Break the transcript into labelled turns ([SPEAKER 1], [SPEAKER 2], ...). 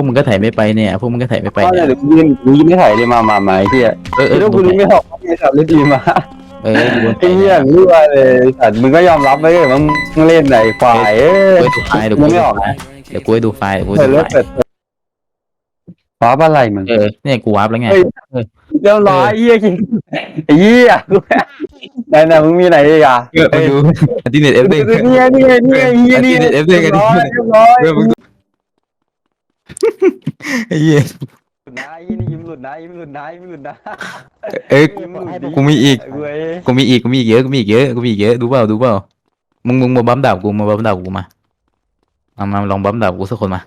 [SPEAKER 1] วกมึงก็ถ่ายไม่ไปเนี่ยพวกมึงก็ถ่ายไม่ไป
[SPEAKER 2] ก็
[SPEAKER 1] เนี่ย
[SPEAKER 2] เดี๋ยวกูยืนกูยืนไม่ถ่ายเลยมามามาไอ้เหี้ย
[SPEAKER 1] เออเอ
[SPEAKER 2] ไอ้
[SPEAKER 1] อ
[SPEAKER 2] ลูกกูนึกไม่ออกว่าไอ้สัตว์เล่นดีมา
[SPEAKER 1] เออดู
[SPEAKER 2] ไอ้เหี้ยรั่วเลยสัตว์มึงก็ยอมรับไปเลยว่ามึงเล่นไหนควายเอ้ย
[SPEAKER 1] กูดูไฟล์เดี๋ยว
[SPEAKER 2] มึ
[SPEAKER 1] กู
[SPEAKER 2] ง
[SPEAKER 1] ดู
[SPEAKER 2] ไม่ออก
[SPEAKER 1] ไฟ
[SPEAKER 2] นะ
[SPEAKER 1] ล์เดี๋ยวกูให้ดูไฟล์เดี๋ยวกู
[SPEAKER 2] เปิ
[SPEAKER 1] ให้
[SPEAKER 2] ด
[SPEAKER 1] ดู
[SPEAKER 2] รถ
[SPEAKER 1] ไฟ
[SPEAKER 2] เปิ
[SPEAKER 1] ล์
[SPEAKER 2] ดว้าอะไรมึง
[SPEAKER 1] เออเนี่ยกูวาร์ปแล้วไง
[SPEAKER 2] เฮ้ย เรียบร้อยไอ้เหี้ยกินไอ้เหี้ยกูไหนไหนมึงมีไหนอีกอะ
[SPEAKER 1] เออมาดูอันที่เน็ตเอฟเด้ง
[SPEAKER 2] เนี่ยเนี่ยเนี่ยเหี้ยนี่
[SPEAKER 1] อันนี้
[SPEAKER 2] เรียบ
[SPEAKER 1] เอฟเด้ง
[SPEAKER 2] ร้อย
[SPEAKER 1] อันนี้
[SPEAKER 2] เรียบร้อย
[SPEAKER 1] เออมึงดู ไอ้เหี้ย
[SPEAKER 2] หลุดนะไอ้นี่ยิ้มหลุดนะยิ้มหลุดนะยิ้มหลุดนะ
[SPEAKER 1] เอ้ย
[SPEAKER 2] ยิ้มหลุดดิ
[SPEAKER 1] กูมีอีก
[SPEAKER 2] เว้ย
[SPEAKER 1] กูมีอีก กูมีอีกเยอะ กูมีอีกเยอะ กูมีอีกเยอะ ดูเปล่า ดูเปล่า มึงมึงมาบัมดาบกู มาบัมดาบกูมา มามาลองบัมดาบกูสักคนมา